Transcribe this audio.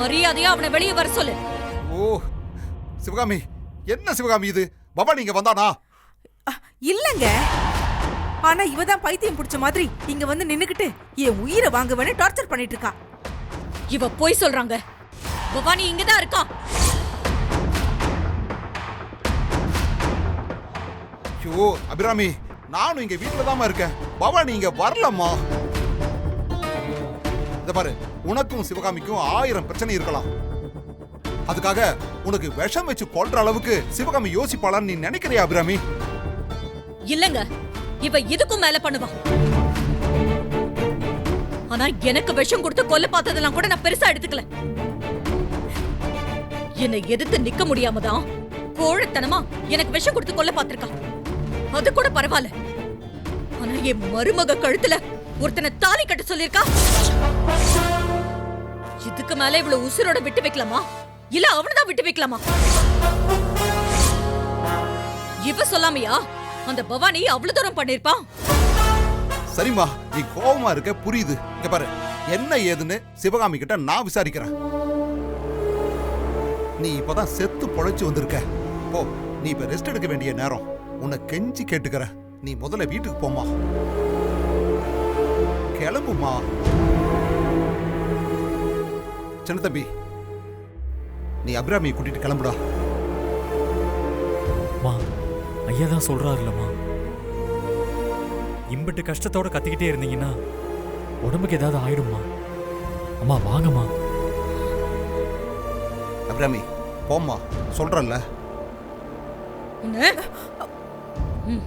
மரியாதையா அவனை வெளியே வர சொல்லு. ஓ சிவகாமி என்ன சிவகாமி இது? பவானி இங்க வந்தானா? இல்லங்க. ஆனா இவ தான் பைத்தியம் பிடிச்ச மாதிரி இங்க வந்து நின்னுக்கிட்டு என் உயிரை வாங்குவேன்னு டார்ச்சர் பண்ணிட்டு இருக்கா இவ போய் சொல்றாங்க. பவானி இங்கதான் இருக்கா? ஐயோ அபிராமி நானும் இங்க வீட்டுல தாமா இருக்கேன். பவானி இங்க வரலம்மா. இதை பாரு. உனக்கும் சிவகாமிக்கும் ஆயிரம் பிரச்சனை இருக்கலாம். அதுக்காக உனக்கு விஷம் வச்சு கொல்ற அளவுக்கு சிவகாமி யோசிப்பாளான்னு நீ நினைக்கிறியா அபிராமி? இல்லங்க. இவ இதுக்கும் மேல பண்ணுவா. ஆனா எனக்கு விஷம் கொடுத்து கொல்ல பார்த்ததெல்லாம் கூட நான் பெருசா எடுத்துக்கல. என்னை எதிர்த்து நிக்க முடியாம தான் கோழத்தனமா எனக்கு விஷம் கொடுத்து கொல்ல பார்த்திருக்கா. அது கூட பரவாயில்ல. ஆனா என் மருமக கழுத்துல ஒருத்தனை தாலி கட்ட சொல்லிருக்கா இதுக்கு மேல இவ்வளவு உசுரோட விட்டு வைக்கலாமா? இல்ல அவனதான் விட்டு வைக்கலாமா? இவ சொல்லாமையா? அந்த பவானி அவ்வளவு தூரம் பண்ணிருப்பான் சரிம்மா நீ கோபமா இருக்க புரியுது. இங்க பாரு என்ன ஏதுன்னு சிவகாமி கிட்ட நான் விசாரிக்கிறேன். நீ இப்பதான் செத்து பொழைச்சு வந்திருக்க. போ நீ இப்ப ரெஸ்ட் எடுக்க வேண்டிய நேரம். உன்னை கெஞ்சி கேட்டுக்கிற நீ முதல்ல வீட்டுக்கு போமா கிளம்புமா? சின்ன தம்பி நீ அபிராமியை கூட்டிட்டு கிளம்புடா. மா ஐயா தான் சொல்றாருலம்மா இம்பிட்டு கஷ்டத்தோட கத்திக்கிட்டே இருந்தீங்கன்னா உடம்புக்கு ஏதாவது ஆயிடுமா அம்மா வாங்கம்மா. அபிராமி போம்மா சொல்றல்ல. ம்.